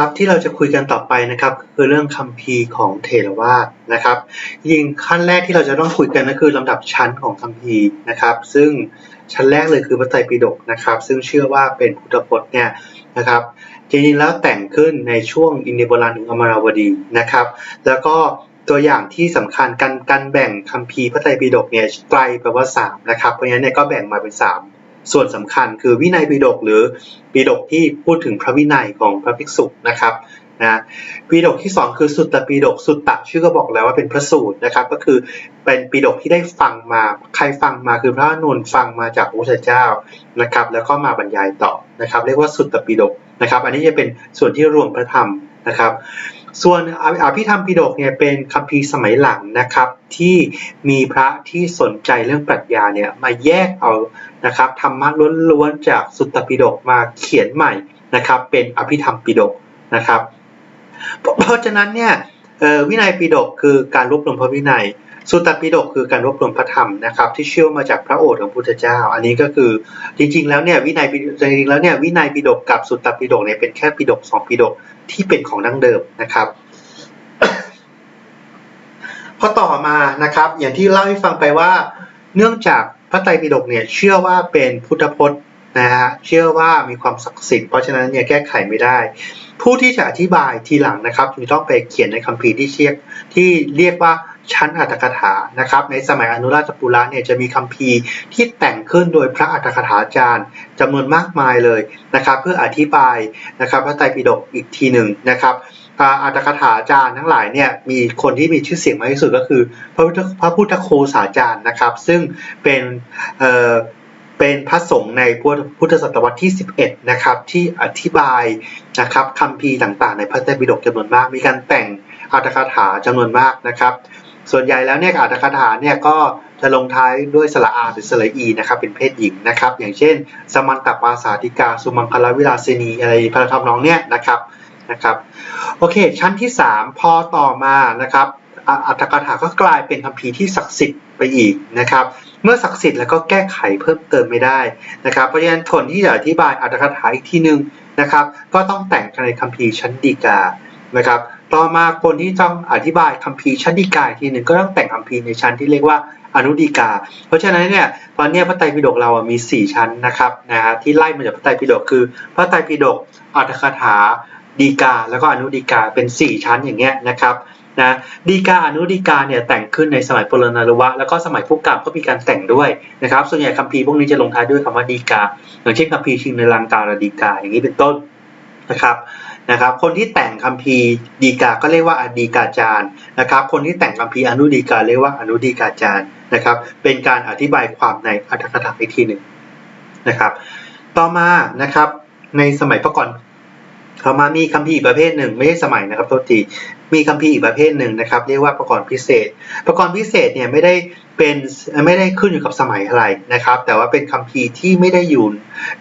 นะครับที่เราจะคุยกันต่อไปนะครับคือเรื่องคัมภีร์ของเทรวาสนะครับยิงขั้นแรกที่เราจะต้องคุยกันก็คือลำดับชั้นของคัมภีร์นะครับ ซึ่งชั้นแรกเลยคือพระไตรปิฎกนะครับ ซึ่งเชื่อว่าเป็นพุทธพจน์เนี่ยนะครับจริงๆแล้วแต่งขึ้นในช่วงอินเดียโบราณถึงอมราวดีนะครับ แล้วก็ตัวอย่างที่สำคัญการการแบ่งคัมภีร์พระไตรปิฎกเนี่ยไตรแปลว่าสามนะครับเพราะฉะนั้นเนี่ยก็แบ่งมาเป็นสาม ส่วนสำคัญคือวินัยปิฎกหรือปิฎกที่พูดถึงพระวินัยของพระภิกษุนะครับนะปิฎกที่ 2 คือสุตตปิฎกสุตตะชื่อก็บอกแล้วว่าเป็นพระสูตรนะครับ ก็คือเป็นปิฎกที่ได้ฟังมาใครฟังมาคือพระนนท์ฟังมาจากพระพุทธเจ้านะครับ แล้วก็มาบรรยายต่อนะครับ เรียกว่าสุตตปิฎกนะครับ อันนี้จะเป็นส่วนที่รวมพระธรรมนะครับ ส่วนอภิธรรมปิฎกเนี่ยเป็นคัมภีร์สมัยหลังนะครับ ที่มีพระที่สนใจเรื่องปรัชญาเนี่ยมาแยกเอานะครับธรรมะล้วนๆจากสุตตปิฎกมาเขียนใหม่นะครับ เป็นอภิธรรมปิฎกนะครับ เพราะฉะนั้นเนี่ยวินัยปิฎกคือการรวบรวมพระวินัย สุตตปิฎกคือการรวบรวมพระธรรมนะครับ ที่เชื่อมาจากพระโอษฐ์ของพุทธเจ้า อันนี้ก็คือจริงๆแล้วเนี่ยวินัยจริงๆแล้วเนี่ยวินัยปิฎกกับสุตตปิฎกเนี่ยเป็นแค่ปิฎกสองปิฎกที่เป็นของดั้งเดิมนะครับพอต่อมานะครับ อย่างที่เล่าให้ฟังไปว่า เนื่องจากพระไตรปิฎกเนี่ยเชื่อว่าเป็นพุทธพจน์นะฮะเชื่อว่ามีความศักดิ์สิทธิ์เพราะฉะนั้นเนี่ยแก้ไขไม่ได้ ผู้ที่จะอธิบายทีหลังนะครับจึงต้องไปเขียนในคัมภีร์ที่เชียกที่เรียกว่า ชั้นอัตถกถานะครับในสมัยอนุราชปุระเนี่ยจะมีคัมภีร์ที่แต่งขึ้นโดยพระอัตถกถาจารย์จำนวนมากมายเลยนะครับ เพื่ออธิบายนะครับพระไตรปิฎกอีกทีหนึ่งนะครับอัตถกถาจารย์ทั้งหลายเนี่ยมีคนที่มีชื่อเสียงมากที่สุดก็คือพระพุทธพระพุทธโคสาจารย์นะครับ ซึ่งเป็นเอ่อเป็นพระสงฆ์ในพุทธศตวรรษที่ 11 นะครับ ที่อธิบายนะครับคำพีต่างๆ ในพระไตรปิฎกจำนวนมาก มีการแต่งอัตถกถาจำนวนมากนะครับ ส่วนใหญ่แล้วเนี่ยอัตถกถาเนี่ยก็จะลงท้ายด้วยสระอาหรือสระอีนะครับเป็นเพศหญิงนะครับ อย่างเช่น สมันตปาสาติกา สุมังคลวิลาสินีอะไรพระธรรมนองเนี่ยนะครับนะครับโอเค ชั้นที่ 3 พอต่อมานะครับอัตถกถาก็กลายเป็นคัมภีที่ศักดิ์สิทธิ์ไปอีกนะครับ เมื่อศักดิ์สิทธิ์แล้วก็แก้ไขเพิ่มเติมไม่ได้นะครับ เพราะฉะนั้นทนที่จะอธิบายอัตถกถาอีกทีหนึ่งนะครับ ก็ต้องแต่งในคัมภีชั้นดีกานะครับ ต่อมาคนที่ต้องอธิบายคัมภีร์ชั้นดีกาทีหนึ่งก็ต้องแต่งคัมภีร์ในชั้นที่เรียกว่าอนุดีกา เพราะฉะนั้นเนี่ยตอนนี้พระไตรปิฎกเรามี 4 ชั้นนะครับนะฮะที่ไล่มาจากพระไตรปิฎกคือ พระไตรปิฎกอัตถกถาดีกา แล้วก็อนุดีกาเป็น 4 ชั้นอย่างเงี้ยนะครับนะดีกาอนุดีกาเนี่ยแต่งขึ้นในสมัยปรณารวะ แล้วก็สมัยพุกกาก็มีการแต่งด้วยนะครับส่วนใหญ่คัมภีร์พวกนี้จะลงท้ายด้วยคำว่าดีกา อย่างเช่นคัมภีร์ชิงในลังการดีกาอย่างนี้เป็นต้นนะครับ นะครับคนที่แต่งคัมภีร์ดีกาก็เรียกว่าอดีกาจารย์นะครับคนที่แต่งคัมภีร์อนุดีกาเรียกว่าอนุดีกาจารย์นะครับเป็นการอธิบายความในอัตถกถาอีกทีหนึ่งนะครับต่อมานะครับในสมัยพระก่อนต่อมามีคัมภีร์ประเภทหนึ่งไม่ใช่สมัยนะครับโทษที มีคัมภีร์อีกประเภทหนึ่งนะครับ เรียกว่าประกรณ์พิเศษ ประกรณ์พิเศษเนี่ยไม่ได้เป็นไม่ได้ขึ้นอยู่กับสมัยอะไรนะครับ แต่ว่าเป็นคัมภีร์ที่ไม่ได้อยู่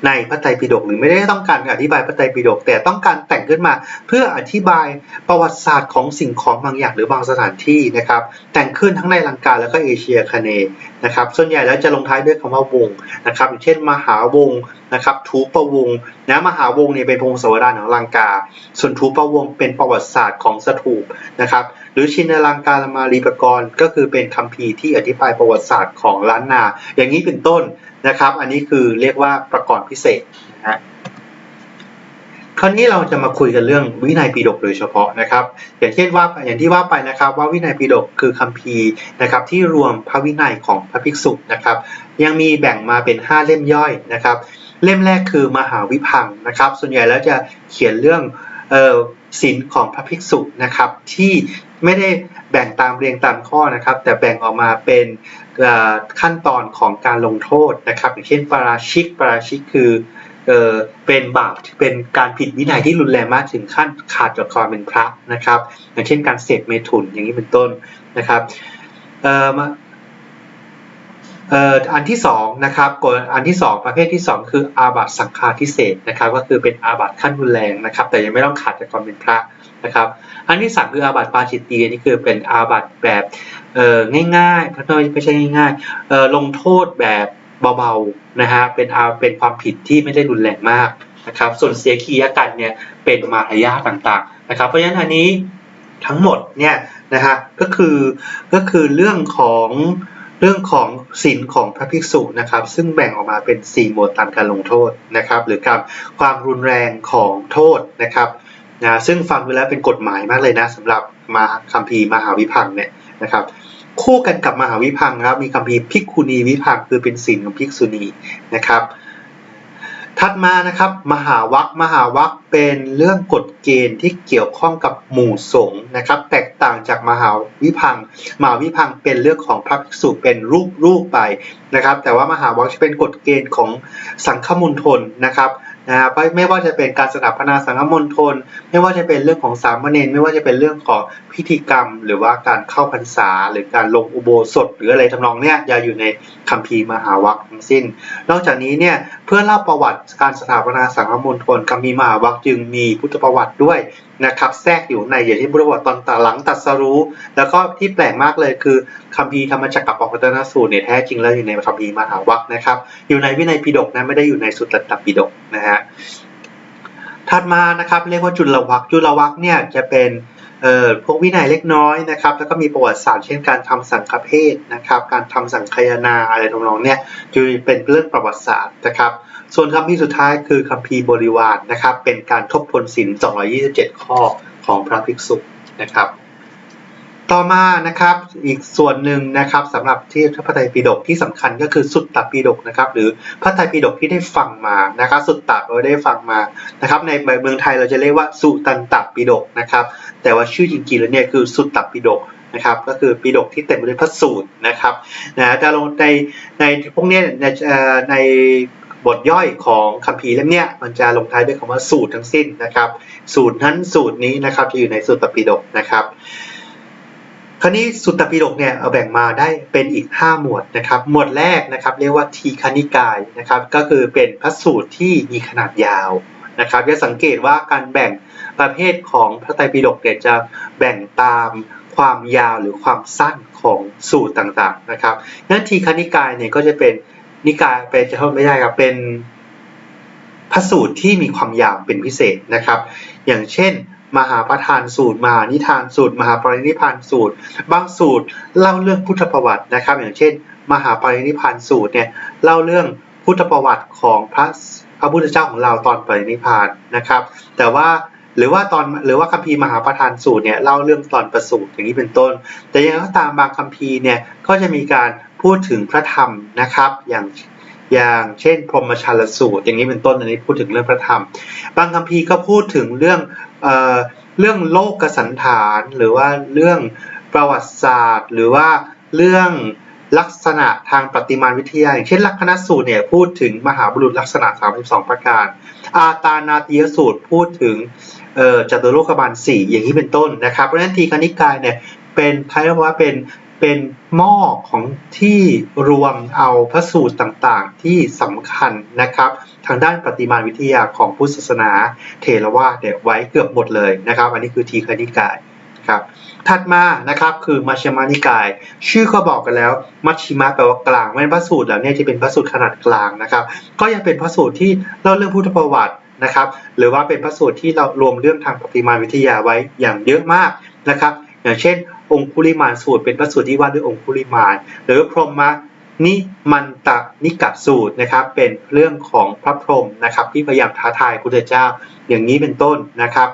ในพระไตรปิฎกหรือไม่ได้ต้องการอธิบายพระไตรปิฎกแต่ต้องการแต่งขึ้นมา เพื่ออธิบายประวัติศาสตร์ของสิ่งของบางอย่างหรือบางสถานที่นะครับ แต่งขึ้นทั้งในลังกาแล้วก็เอเชียคเนนะครับ ส่วนใหญ่แล้วจะลงท้ายด้วยคำว่าวงนะครับอย่างเช่น มหาวงนะครับทูปวงนะมหาวงเนี่ยเป็นพงศาวดารของลังกา ส่วนทูปวงเป็นประวัติศาสตร์ของสถูนะครับหรือชินลังการมารีปกรณ์ก็คือเป็นคัมภีร์ที่อธิบายประวัติศาสตร์ของล้านนา อย่างนี้เป็นต้นนะครับ อันนี้คือเรียกว่าประกรณ์พิเศษนะฮะคราวนี้เราจะมาคุยกันเรื่องวินัยปิฎกโดยเฉพาะนะครับ อย่างเช่นว่าอย่างที่ว่าไปนะครับว่าวินัยปิฎกคือคัมภีร์นะครับที่รวมพระวินัยของพระภิกษุนะครับ ยังมีแบ่งมาเป็น 5 เล่มย่อยนะครับ เล่มแรกคือมหาวิพังนะครับ ส่วนใหญ่แล้วจะเขียนเรื่อง ศีลของพระภิกษุนะครับที่ไม่ได้แบ่งตามเรียงตามข้อนะครับ แต่แบ่งออกมาเป็นขั้นตอนของการลงโทษนะครับอย่างเช่นปราชิกปราชิกคือเออเป็นบาปเป็นการผิดวินัยที่รุนแรงมากถึงขั้นขาดจากความเป็นพระนะครับ อย่างเช่นการเสพเมถุนอย่างนี้เป็นต้นนะครับเเอ่ออันที่2นะครับกฎอันที่ 2 ประเภทที่ 2 คืออาบัตสังฆาทิเศษนะครับก็คือเป็นอาบัตขั้นรุนแรงนะครับ แต่ยังไม่ต้องขาดจากความเป็นพระนะครับ อันที่ 3 คืออาบัตปาจิตตีนี่คือเป็นอาบัตแบบเอ่อง่ายๆพัฒนไม่ใช่ง่ายๆเอ่อลงโทษแบบเบาๆนะฮะเป็นอาเป็นความผิดที่ไม่ได้รุนแรงมากนะครับ ส่วนเสียคียกันเนี่ยเป็นมารยาทต่างๆนะครับ เพราะฉะนั้นอันนี้ทั้งหมดเนี่ยนะฮะก็คือก็คือเรื่องของ เรื่องของศีลของพระภิกษุนะครับ ซึ่งแบ่งออกมาเป็น 4 หมวดตามการลงโทษนะครับ หรือการความรุนแรงของโทษนะครับนะซึ่งฟังดูแล้วเป็นกฎหมายมากเลยนะสำหรับมาคัมภีร์มหาวิพังค์เนี่ยนะครับ คู่กันกับมหาวิพังค์ครับมีคัมภีร์ภิกขุณีวิพังค์คือเป็นศีลของภิกษุณีนะครับ ถัดมานะครับมหาวัคมหาวัคเป็นเรื่องกฎเกณฑ์ที่เกี่ยวข้องกับหมู่สงฆ์นะครับ แตกต่างจากมหาวิพังมหาวิพังเป็นเรื่องของพระภิกษุเป็นรูปรูปไปนะครับ แต่ว่ามหาวัคจะเป็นกฎเกณฑ์ของสังฆมณฑลนะครับ นะไม่ว่าจะเป็นการสถาปนาสังฆมณฑลไม่ว่าจะเป็นเรื่องของสามเณรไม่ว่าจะเป็นเรื่องของพิธีกรรม หรือว่าการเข้าพรรษา หรือการลงอุโบสถ หรืออะไรทำนองเนี้ยจะอยู่ในคัมภีร์มหาวัคทั้งสิ้น นอกจากนี้เนี่ยเพื่อเล่าประวัติการสถาปนาสังฆมณฑลคัมภีร์มหาวัคจึงมีพุทธประวัติด้วยนะครับแทรกอยู่ในอย่างที่พุทธประวัติตอนตหลังตรัสรู้ แล้วก็ที่แปลกมากเลยคือคัมภีร์ธรรมจักรกับปวัตนสูตรเนี่ยแท้จริงแล้วอยู่ในคัมภีร์มหาวัคนะครับอยู่ในวินัยปิฎกนะไม่ได้อยู่ในสุตตตปิฎกนะฮะถัดมานะครับเรียกว่าจุลวัคจุลวัคเนี่ยจะเป็นเอ่อพวกวินัยเล็กน้อยนะครับ แล้วก็มีประวัติศาสตร์เช่นการทำสังฆเพศนะครับ การทำสังคายนาอะไรทำนองเนี่ยจะเป็นเรื่องประวัติศาสตร์นะครับ ส่วนคัมภีสุดท้ายคือคัมภีบริวารนะครับ เป็นการทบทวนศีล227 ข้อของพระภิกษุนะครับ ต่อมานะครับอีกส่วนหนึ่งนะครับสำหรับที่พระไตรปิฎกที่สำคัญก็คือสุตตปิฎกนะครับหรือพระไตรปิฎกที่ได้ฟังมานะครับสุตตะเราได้ฟังมานะครับในเมืองไทยเราจะเรียกว่าสุตันตปิฎกนะครับแต่ว่าชื่อจริงๆแล้วเนี่ยคือสุตตปิฎกนะครับก็คือปิฎกที่เต็มไปด้วยพระสูตรนะครับนะจะลงในในพวกเนี้ยในในบทย่อยของคัมภีร์เล่มเนี้ยมันจะลงท้ายด้วยคำว่าสูตรทั้งสิ้นนะครับ สูตรนั้นสูตรนี้นะครับจะอยู่ในสุตตปิฎกนะครับ คราวนี้สุตตปิฎกเนี่ยเอาแบ่งมาได้เป็นอีก 5 หมวดนะครับ หมวดแรกนะครับเรียกว่าทีคณิกายนะครับ ก็คือเป็นพระสูตรที่มีขนาดยาวนะครับจะสังเกตว่าการแบ่งประเภทของพระไตรปิฎกเนี่ยจะแบ่งตามความยาวหรือความสั้นของสูตรต่างๆนะครับนั้นทีคณิกายเนี่ยก็จะเป็นนิกายเป็นจะเท่าไม่ได้ครับเป็นพระสูตรที่มีความยาวเป็นพิเศษนะครับ อย่างเช่น มหาประธานสูตรมหานิทานสูตร มหาปรินิพานสูตร บางสูตรเล่าเรื่องพุทธประวัตินะครับ อย่างเช่น มหาปรินิพานสูตรเนี่ยเล่าเรื่องพุทธประวัติของพระพระพุทธเจ้าของเราตอนปรินิพานนะครับ แต่ว่าหรือว่าตอนหรือว่าคัมภีร์มหาประธานสูตรเนี่ยเล่าเรื่องตอนประสูติอย่างนี้เป็นต้น แต่ยังไงก็ตามบางคัมภีร์เนี่ยก็จะมีการพูดถึงพระธรรมนะครับ อย่าง อย่างเช่น พรหมชาลสูตร อย่างนี้เป็นต้นอันนี้พูดถึงเรื่องพระธรรม บางคัมภีร์ก็พูดถึงเรื่องเอ่อเรื่องโลกกสันฐานหรือว่าเรื่องประวัติศาสตร์ หรือว่าเรื่องลักษณะทางประติมาวิทยา อย่างเช่นลักษณะสูตรเนี่ยพูดถึงมหาบุรุษลักษณะ 32 ประการ อาตานาติยสูตรพูดถึงเอ่อจตุโลกบาลสี่อย่างนี้เป็นต้นนะครับ เพราะฉะนั้นทีคณิกายเนี่ยเป็นคล้ายๆว่าเป็น เป็นหม้อของที่รวมเอาพระสูตรต่างๆ ที่สำคัญนะครับ ทางด้านปฏิมาณวิทยาของพุทธศาสนาเทรวาสเนี่ยไว้เกือบหมดเลยนะครับ อันนี้คือทีคณิกายครับถัดมานะครับคือมัชฌิมานิกาย ชื่อก็บอกกันแล้วมัชฌิมะแปลว่ากลางไม่พระสูตรแล้วเนี่ยจะเป็นพระสูตรขนาดกลางนะครับ ก็ยังเป็นพระสูตรที่เล่าเรื่องพุทธประวัตินะครับ หรือว่าเป็นพระสูตรที่เรารวมเรื่องทางปฏิมาณวิทยาไว้อย่างเยอะมากนะครับ อย่างเช่น องคุลิมานสูตร เป็นพระสูตรที่ว่าด้วยองคุลิมานหรือพรหมนิมันตะนิกะสูตรนะครับ เป็นเรื่องของพระพรหมนะครับ ที่พยายามท้าทายพุทธเจ้าอย่างนี้เป็นต้นนะครับ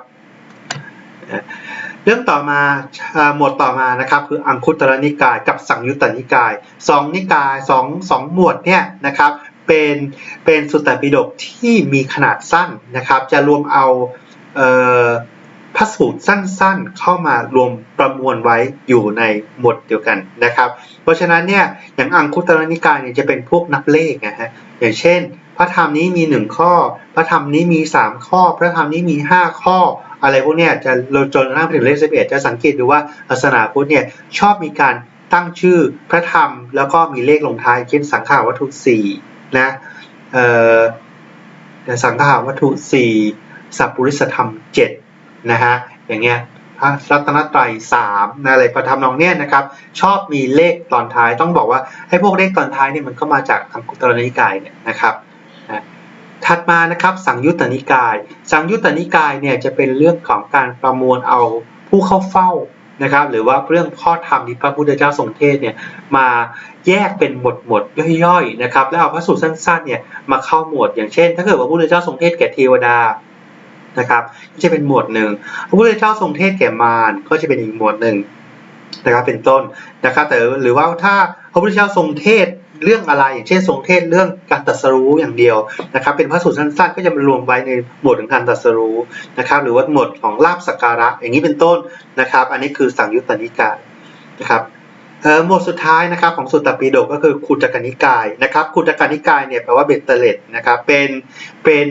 เรื่องต่อมาหมวดต่อมานะครับคืออังคุตรนิกายกับสังยุตตนิกายสองนิกายสองสองหมวดเนี่ยนะครับเป็นเป็นสุตตปิฎกที่มีขนาดสั้นนะครับ จะรวมเอาเอ่อ พระสูตรสั้นๆ เข้ามารวมประมวลไว้อยู่ในหมวดเดียวกันนะครับ เพราะฉะนั้นเนี่ยอย่างอังคุตรนิกายเนี่ยจะเป็นพวกนับเลขนะฮะอย่างเช่น พระธรรมนี้มี 1 ข้อ พระธรรมนี้มี 3 ข้อ พระธรรมนี้มี 5 ข้อ อะไรพวกเนี้ยจะเราจนกระทั่งถึงเลขสิบเอ็ดจะสังเกตดูว่าศาสนาพุทธเนี่ยชอบมีการตั้งชื่อพระธรรมแล้วก็มีเลขลงท้ายเช่นสังขาวัตถุสี่นะเอ่อสังขาวัตถุสี่สัพพุริสธรรมเจ็ด นะฮะอย่างเงี้ยพระรัตนตรัยสามนะอะไรประทำนองเนี้ยนะครับ ชอบมีเลขตอนท้ายต้องบอกว่าให้พวกเลขตอนท้ายเนี่ยมันก็มาจากคำกุตรนิกายเนี่ยนะครับถัดมานะครับสังยุตตนิกาย สังยุตตนิกายเนี่ยจะเป็นเรื่องของการประมวลเอาผู้เข้าเฝ้านะครับหรือว่าเรื่องข้อธรรมที่พระพุทธเจ้าทรงเทศเนี่ยมาแยกเป็นหมวดหมวดย่อยๆนะครับแล้วเอาพระสูตรสั้นๆเนี่ยมาเข้าหมวดอย่างเช่น ถ้าเกิดว่าพระพุทธเจ้าทรงเทศแก่เทวดา นะครับก็จะเป็นหมวดหนึ่งพระพุทธเจ้าทรงเทศแก่มารก็จะเป็นอีกหมวดหนึ่งนะครับเป็นต้นนะครับแต่หรือว่าถ้าพระพุทธเจ้าทรงเทศเรื่องอะไรอย่างเช่นทรงเทศเรื่องการตรัสรู้อย่างเดียวนะครับ เป็นพระสูตรสั้นๆ ก็จะมารวมไว้ในหมวดของการตรัสรู้นะครับ หรือว่าหมวดของลาบสักการะอย่างนี้เป็นต้นนะครับ อันนี้คือสังยุตตนิกายนะครับ หมวดสุดท้ายนะครับของสุตตปิฎกก็คือคูตกนิกายนะครับคูตกนิกายเนี่ยแปลว่าเบ็ดเตล็ดนะครับเป็นเป็น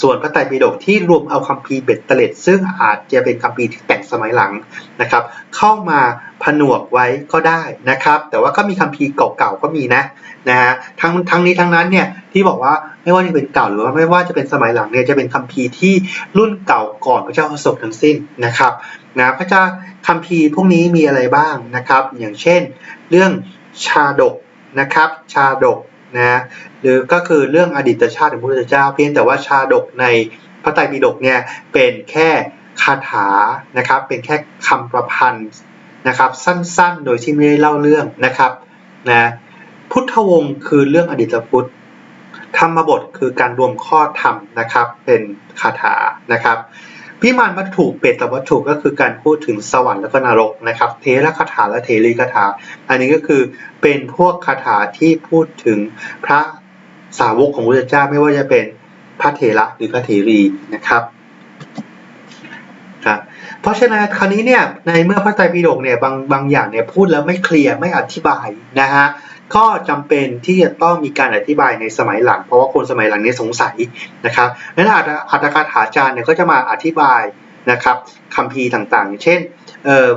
ส่วนพระไตรปิฎกที่รวมเอาคัมภีร์เบ็ดเตล็ดซึ่งอาจจะเป็นคัมภีร์ที่แต่งสมัยหลังนะครับเข้ามาผนวกไว้ก็ได้นะครับ แต่ว่าก็มีคัมภีร์เก่าๆก็มีนะนะฮะทั้งทั้งนี้ทั้งนั้นเนี่ยที่บอกว่า ไม่ว่าจะเป็นเก่าหรือว่าไม่ว่าจะเป็นสมัยหลังเนี่ยจะเป็นคัมภีร์ที่รุ่นเก่าก่อนพระเจ้าอโศกทั้งสิ้นนะครับนะพระเจ้าคัมภีร์พวกนี้มีอะไรบ้างนะครับ อย่างเช่น เรื่องชาดกนะครับ ชาดกนะหรือก็คือเรื่องอดีตชาติของพระพุทธเจ้า เพียงแต่ว่าชาดกในพระไตรปิฎกเนี่ยเป็นแค่คาถานะครับ เป็นแค่คำประพันธ์นะครับ สั้นๆ โดยที่ไม่ได้เล่าเรื่องนะครับนะพุทธวงศ์คือเรื่องอดีตพุทธ ธรรมบทคือการรวมข้อธรรมนะครับ เป็นคาถานะครับพิมานวัตถุเปตวัตถุก็คือการพูดถึงสวรรค์แล้วก็นรกนะครับ เทระคาถาและเทรีคาถา อันนี้ก็คือเป็นพวกคาถาที่พูดถึงพระสาวกของพระเจ้าไม่ว่าจะเป็นพระเถระหรือพระเถรีนะครับครับเพราะฉะนั้นคราวนี้เนี่ยในเมื่อพระไตรปิฎกเนี่ยบางบางอย่างเนี่ยพูดแล้วไม่เคลียร์ไม่อธิบายนะฮะ ก็จำเป็นที่จะต้องมีการอธิบายในสมัยหลัง เพราะว่าคนสมัยหลังเนี่ยสงสัยนะครับนั้นอัตอัตถกถาจารย์เนี่ยก็จะมาอธิบายนะครับคำพีต่างๆ เช่น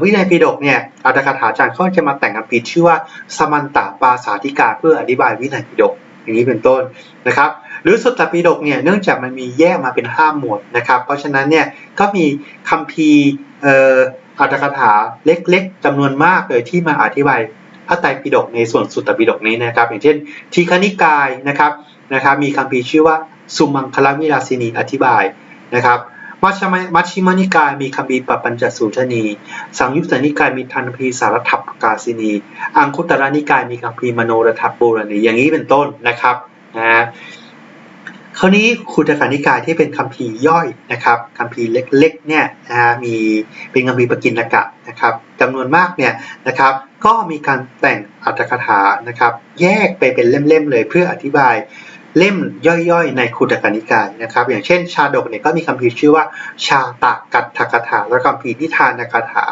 วินัยปิฎกเนี่ยอัตถกถาจารย์ก็จะมาแต่งคำพีชื่อว่าสมันตปาสาธิกาเพื่ออธิบายวินัยปิฎกอย่างนี้เป็นต้นนะครับ หรือสุตตปิฎกเนี่ยเนื่องจากมันมีแยกมาเป็นห้าหมวดนะครับ เพราะฉะนั้นเนี่ยก็มีคำพีอัตถกถาเล็กๆจำนวนมากเลยที่มาอธิบาย พระไตรปิฎกในส่วนสุตตปิฎกนี้นะครับ อย่างเช่นทีฆนิกายนะครับนะครับ มีคำพีชื่อว่าสุมังคลวิลาสินีอธิบายนะครับมัชฌิมมัชฌิมนิกายมีคำพีปปัญจสูทนี สังยุตตนิกายมีทันพีสารทัพกาสินี อังคุตรนิกายมีคำพีมโนรทัพปูรณีอย่างนี้เป็นต้นนะครับนะคราวนี้คุตกนิกายที่เป็นคำพีย่อยนะครับคำพีเล็กๆเนี่ยนะฮะมีเป็นคำพีปกิณกะนะครับจำนวนมากเนี่ยนะครับ ก็มีการแต่งอัตถกถานะครับ แยกไปเป็นเล่มๆเลยเพื่ออธิบายเล่มย่อยๆ ในคุตกนิกายนะครับ อย่างเช่น ชาดกเนี่ยก็มีคำพีชื่อว่า ชาตากัตถกถาและคำพีนิทานกถา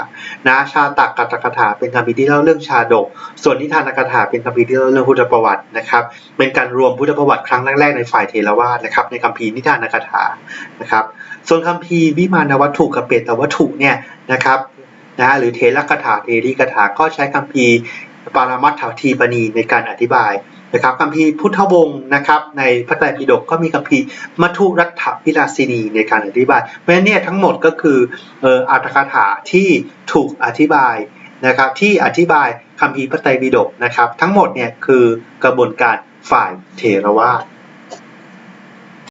นะชาตากัตถกถาเป็นคำพีที่เล่าเรื่องชาดก ส่วนนิทานกถาเป็นคำพีที่เล่าเรื่องพุทธประวัตินะครับ เป็นการรวมพุทธประวัติครั้งแรกๆในฝ่ายเทรวาสนะครับ ในคำพีนิทานกถานะครับ ส่วนคำพีวิมานวัตถุกับเปตวัตถุเนี่ยนะครับ นะหรือเทระกถาเทรีกถาก็ใช้คำพีปารามัตถทีปณีในการอธิบายนะครับคำพีพุทธวงศ์นะครับ ในพระไตรปิฎกก็มีคำพีมัทุรัฐวิลาสินีในการอธิบาย เพราะฉะนั้นเนี่ยทั้งหมดก็คือเอ่ออัตถกถาที่ถูกอธิบายนะครับที่อธิบายคำพีพระไตรปิฎกนะครับ ทั้งหมดเนี่ยคือกระบวนการฝ่ายเทรวาส